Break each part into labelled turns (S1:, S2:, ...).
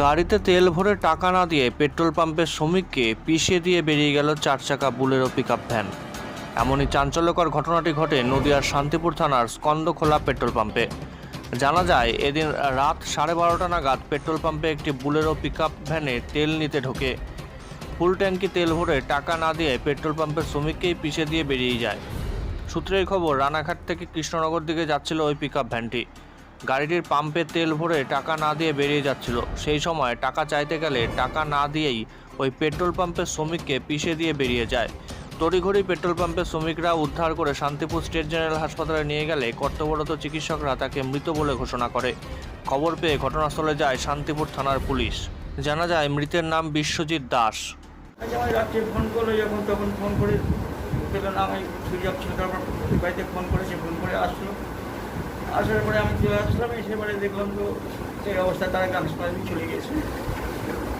S1: গাড়িতে তেল ভরে টাকা না দিয়ে পেট্রোল পাম্পের শ্রমিককে পিষে দিয়ে বেরিয়ে গেল চার চাকা বুলেরো পিকআপ ভ্যান এমনই চাঞ্চল্যকর ঘটনাটি ঘটে নদিয়ার শান্তিপুর থানার স্কন্দখোলা পেট্রোল পাম্পে। জানা যায়, এদিন রাত সাড়ে বারোটা নাগাদ পেট্রোল পাম্পে একটি বুলেরো পিকআপ ভ্যানে তেল নিতে ঢোকে। ফুল ট্যাঙ্কি তেল ভরে টাকা না দিয়ে পেট্রোল পাম্পের শ্রমিককেই পিষে দিয়ে বেরিয়ে যায়। সূত্রের খবর, রানাঘাট থেকে কৃষ্ণনগর দিকে যাচ্ছিল ওই পিকআপ ভ্যানটি গাড়িটির পাম্পে তেল ভরে টাকা না দিয়ে বেরিয়ে যাচ্ছিল। সেই সময় টাকা চাইতে গেলে টাকা না দিয়েই ওই পেট্রোল পাম্পের শ্রমিককে পিষে দিয়ে বেরিয়ে যায়। তড়িঘড়ি পেট্রোল পাম্পের শ্রমিকরা উদ্ধার করে শান্তিপুর স্টেট জেনারেল হাসপাতালে নিয়ে গেলে কর্তব্যরত চিকিৎসকরা তাকে মৃত বলে ঘোষণা করে। খবর পেয়ে ঘটনাস্থলে যায় শান্তিপুর থানার পুলিশ। জানা যায়, মৃতের নাম বিশ্বজিৎ দাস।
S2: ফোন যখন তখন ফোন করে আমি ফোন ফোন করে আসলো। আসার পরে আমি চলে আসলাম, এসে পরে দেখলাম তো এই অবস্থায় তারা গান হাসপাতালে চলে গিয়েছে।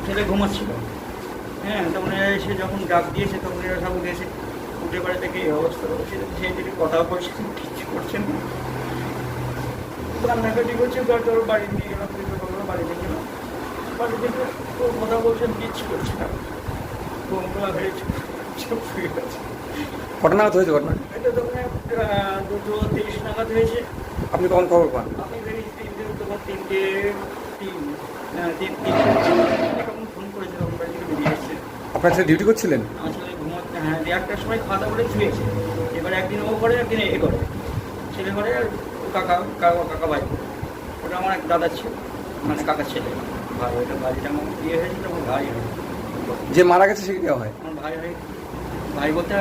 S2: ছেলে ঘুমাচ্ছিল। হ্যাঁ তখন এরা এসে যখন ডাক দিয়েছে, তখন এরা সব উঠে এসে, উঠে পরে থেকে এই অবস্থা রয়েছে সেই দিকে কথা বলছে কিচ্ছু করছেন না। কান্নাকাটি করছে তোর বাড়ি নিয়ে গেলাম পরিবার বাড়ি নিয়ে গেলাম। বাড়ি থেকে কথা বলছেন কিচ্ছু করছে না। বোমগুলো হয়েছে সব শুয়ে গেছে
S3: কটা নাগাদ হয়েছে ঘটনা?
S2: দুটো তিরিশ নাগাদ হয়েছে।
S3: আপনি কখন খবর পান?
S2: আমি তিনটে তিন তিন তিনটে তখন ফোন করেছে তখন বাড়ি থেকে বেরিয়ে এসছে।
S3: আপনার সাথে ডিউটি করছিলেন?
S2: হ্যাঁ দেড়টার সময় খাওয়া দাওয়া করে শুয়েছে। এবার একদিন ও করে একদিন এ করে। ছেলে করে আর কাকা কাকা কাকা ভাই। ওটা আমার এক দাদা ছিল মানে কাকার ছেলে। ভাই ওইটা বাড়িটা আমার বিয়ে হয়েছিল আমার ভাই হয়।
S3: যে মারা গেছে সে দেওয়া হয়?
S2: আমার ভাই হয়। ভাই বলতে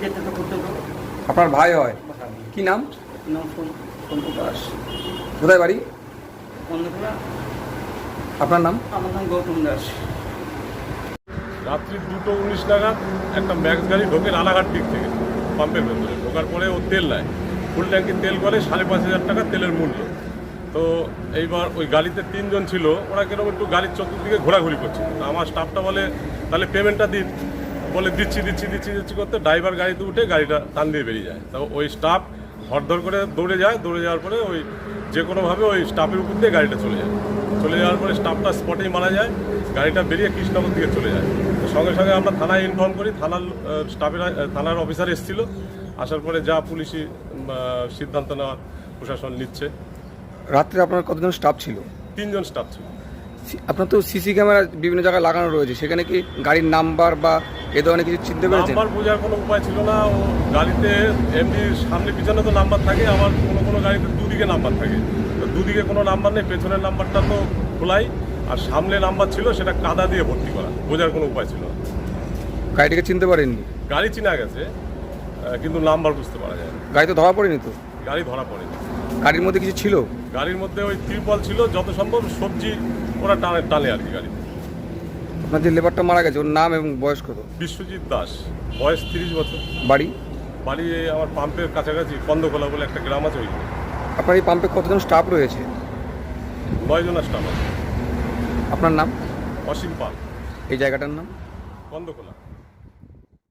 S2: যেতে তো করতে তো
S3: আপনার ভাই হয়? কি নাম?
S2: নাম দাস।
S3: কোথায় বাড়ি? আপনার নাম?
S2: আমার নাম গৌতম দাস।
S4: রাত্রি দুটো উনিশ নাগাদ একটা ম্যাক্স গাড়ি ঢোকে রানাঘাট দিক থেকে পাম্পের ভেতরে। ঢোকার পরে ও তেল নেয়। ফুল ট্যাঙ্কি তেল করে সাড়ে পাঁচ হাজার টাকা তেলের মূল্য। তো এইবার ওই গাড়িতে তিনজন ছিল ওরা কীরকম একটু গাড়ির চতুর্দিকে ঘোরাঘুরি করছে তো আমার স্টাফটা বলে তাহলে পেমেন্টটা দিন। বলে দিচ্ছি দিচ্ছি দিচ্ছি দিচ্ছি করতে ড্রাইভার গাড়িতে উঠে গাড়িটা টান দিয়ে বেরিয়ে যায়। তো ওই স্টাফ ধর করে দৌড়ে যায় দৌড়ে যাওয়ার পরে ওই যে কোনোভাবে ওই স্টাফের উপর দিয়ে গাড়িটা চলে যায়। চলে যাওয়ার পরে স্টাফটা স্পটেই মারা যায় গাড়িটা বেরিয়ে কৃষ্ণনগর দিকে চলে যায়। তো সঙ্গে সঙ্গে আমরা থানায় ইনফর্ম করি থানার স্টাফের থানার অফিসার এসেছিল। আসার পরে যা পুলিশি সিদ্ধান্ত নেওয়ার প্রশাসন নিচ্ছে।
S3: রাত্রে আপনার কতজন স্টাফ ছিল?
S4: তিনজন স্টাফ ছিল।
S3: আপনার তো সিসি ক্যামেরা বিভিন্ন জায়গায় লাগানো রয়েছে। সেখানে কি গাড়ির নাম্বার বা এ ধরনের কিছু চিনতে পেরেছেন?
S4: নাম্বার বোঝার কোনো উপায় ছিল না। ও গাড়িতে এমনি সামনে পিছনে তো নাম্বার থাকে আবার কোনো কোনো গাড়িতে দুদিকে নাম্বার থাকে। তো দুদিকে কোনো নাম্বার নেই পেছনের নাম্বারটা তো খোলাই আর সামনে নাম্বার ছিল সেটা কাদা দিয়ে ভর্তি করা। বোঝার কোনো উপায় ছিল না।
S3: গাড়িটাকে চিনতে পারেননি?
S4: গাড়ি চিনা গেছে কিন্তু নাম্বার বুঝতে পারা যায় না
S3: গাড়ি তো ধরা পড়েনি তো?
S4: গাড়ি ধরা পড়েনি।
S3: গাড়ির মধ্যে কিছু ছিল?
S4: গাড়ির মধ্যে ওই ত্রিপল ছিল যত সম্ভব সবজি ওরা টানে টানে আর কি গাড়ি
S3: আপনার যে লেবারটা মারা গেছে ওর নাম এবং বয়স কত?
S4: বিশ্বজিৎ দাস বয়স তিরিশ বছর।
S3: বাড়ি?
S4: বাড়ি আমার পাম্পের কাছাকাছি কন্দকোলা বলে একটা গ্রাম আছে ওই
S3: আপনার এই পাম্পে কতজন স্টাফ রয়েছে?
S4: নয়জনা স্টাফ আছে।
S3: আপনার নাম?
S4: অসীম পাল।
S3: এই জায়গাটার নাম?
S4: কন্দখোলা